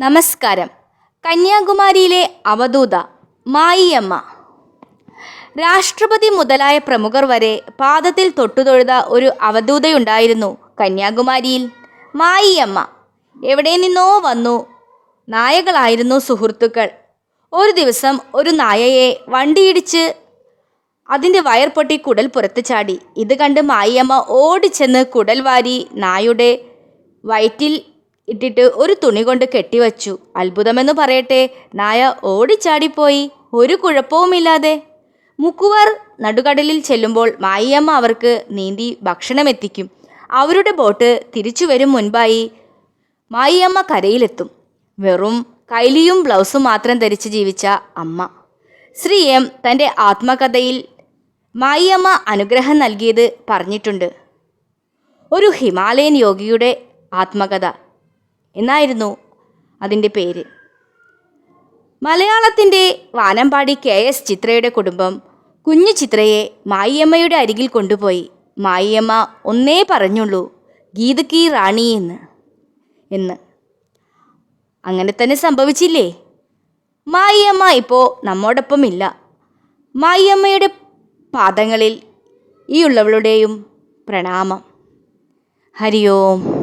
നമസ്കാരം. കന്യാകുമാരിയിലെ അവധൂത മായിയമ്മ. രാഷ്ട്രപതി മുതലായ പ്രമുഖർ വരെ പാദത്തിൽ തൊട്ടുതൊഴുത ഒരു അവധൂതയുണ്ടായിരുന്നു കന്യാകുമാരിയിൽ. മായിയമ്മ. എവിടെ നിന്നോ വന്നു. നായകളായിരുന്നു സുഹൃത്തുക്കൾ. ഒരു ദിവസം ഒരു നായയെ വണ്ടിയിടിച്ച് അതിന്റെ വയർ പൊട്ടി കുടൽ പുറത്ത് ചാടി. ഇത് കണ്ട് മായിയമ്മ ഓടിച്ചെന്ന് കുടൽ വാരി നായുടെ വയറ്റിൽ ഇട്ടിട്ട് ഒരു തുണി കൊണ്ട് കെട്ടിവച്ചു അത്ഭുതമെന്ന് പറയട്ടെ നായ ഓടിച്ചാടിപ്പോയി. ഒരു കുഴപ്പവുമില്ലാതെ. മുക്കുവർ നടുകടലിൽ ചെല്ലുമ്പോൾ മായിയമ്മ അവർക്ക് നീന്തി ഭക്ഷണം എത്തിക്കും അവരുടെ ബോട്ട് തിരിച്ചു വരും മുൻപായി മായിയമ്മ കരയിലെത്തും. വെറും കൈലിയും ബ്ലൗസും മാത്രം ധരിച്ച് ജീവിച്ച അമ്മ. ശ്രീ എം തന്റെ ആത്മകഥയിൽ മായിയമ്മ അനുഗ്രഹം നൽകിയത് പറഞ്ഞിട്ടുണ്ട്. ഒരു ഹിമാലയൻ യോഗിയുടെ ആത്മകഥ. എന്നായിരുന്നു അതിന്റെ പേര്. മലയാളത്തിന്റെ വാനമ്പാടി കെ എസ് ചിത്രയുടെ കുടുംബം കുഞ്ഞു ചിത്രയെ മായിയമ്മയുടെ അരികിൽ കൊണ്ടുപോയി മായിയമ്മ ഒന്നേ പറഞ്ഞുള്ളൂ ഗീതകി റാണി എന്ന്. എന്ന്. അങ്ങനെ തന്നെ സംഭവിച്ചില്ലേ? മായിയമ്മ ഇപ്പോൾ നമ്മോടൊപ്പം ഇല്ല മായിയമ്മയുടെ പാദങ്ങളിൽ ഈ ഉള്ളവളുടെയും പ്രണാമം. ഹരിയോം.